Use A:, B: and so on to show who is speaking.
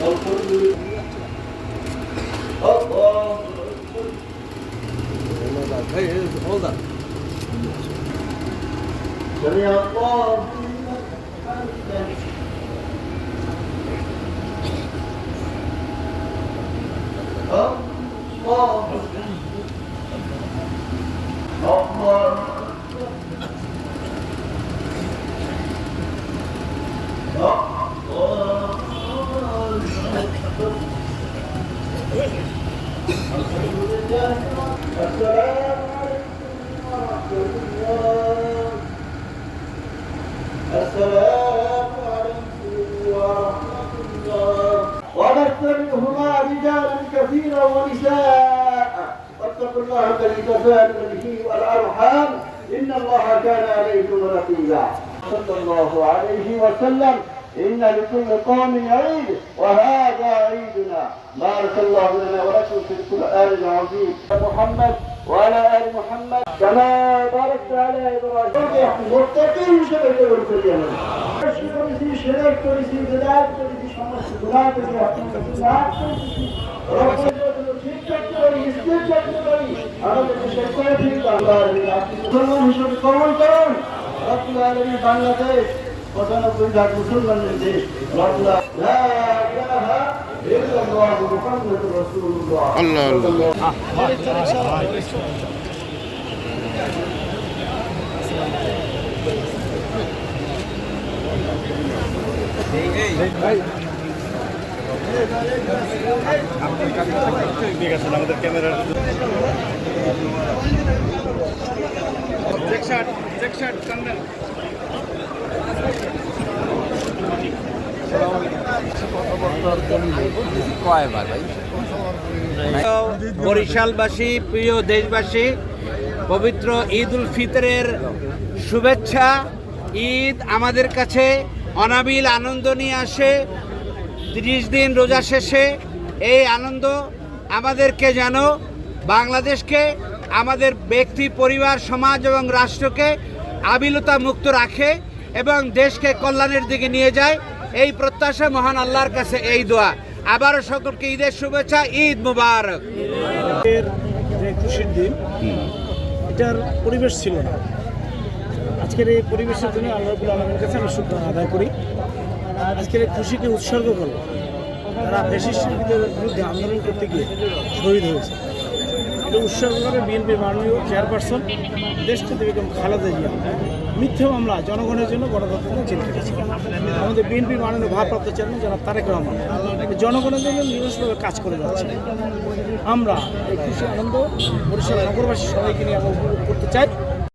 A: 어? 어? 어? السلام عليكم ورحمة الله السلام عليكم ورحمة الله وبث منهما رجالا كثيرا ونساء واتقوا الله الذي تساءلون به والأرحام إن الله كان عليكم رقيبا صلى الله عليه وسلم إن لكل قوم عيد وهذا عيدنا بارك الله لنا ولكم في القرآن العظيم محمد وعلى آل محمد كما باركت على إبراهيم متقين হিসেবে কবুল করিয়ে নেন বেশি করেছি শিরক করেছি বেদাত করেছি সমস্ত গুনাহ থেকে আপনাকে গুনাহ করেছি রব্বুল ঠিক করতে পারি স্থির করতে পারি আমাদেরকে সকলে ঠিক আল্লাহ আপনি মুসলমান হিসেবে কবুল করুন রব্বুল আলামিন বাংলাদেশ পঁচানব্বই লাখ মুসলমানের দেশ আল্লাহ লা ইলাহা ইল্লাল্লাহ মুহাম্মাদুর রাসূলুল্লাহ।
B: বরিশালবাসী, প্রিয় দেশবাসী, পবিত্র ঈদ উল ফিতরের শুভেচ্ছা। ঈদ আমাদের কাছে অনাবিল আনন্দ নিয়ে আসে। তিরিশ দিন রোজা শেষে এই আনন্দ আমাদেরকে যেন বাংলাদেশকে, আমাদের ব্যক্তি, পরিবার, সমাজ এবং রাষ্ট্রকে আবিলতা মুক্ত রাখে। এবং দেশকে কল্যাণের দিকে নিয়ে যায়। এই প্রত্যাশা মহান আল্লাহর কাছে এই দোয়া। আবারও সকলকে ঈদের শুভেচ্ছা, ঈদ মুবারক।
C: খুশির দিন, এটার পরিবেশ ছিল না। আজকের এই পরিবেশের জন্য আল্লাহ আলমের কাছে আমি শুক্র আদায় করি। আজকের এই খুশিকে উৎসর্গ করব তারা ফ্যাসিস্টদের বিরুদ্ধে আন্দোলন করতে গিয়ে শহীদ হয়েছে। উৎসর্গ বিএনপির মাননীয় চেয়ারপারসন দেশটিতে বেগম খালেদা জিয়া। মিথ্যে মামলা জনগণের জন্য গণতন্ত্র জেল কেটেছে আমাদের বিএনপির মাননীয় ভারপ্রাপ্ত চেয়ারম্যান যারা তারেক রহমান জনগণের জন্য নিরসভাবে কাজ করে যাচ্ছে। আমরা এই খুশি আনন্দ বরিশাল নগরবাসী সবাইকে নিয়ে আমরা উপভোগ করতে চাই।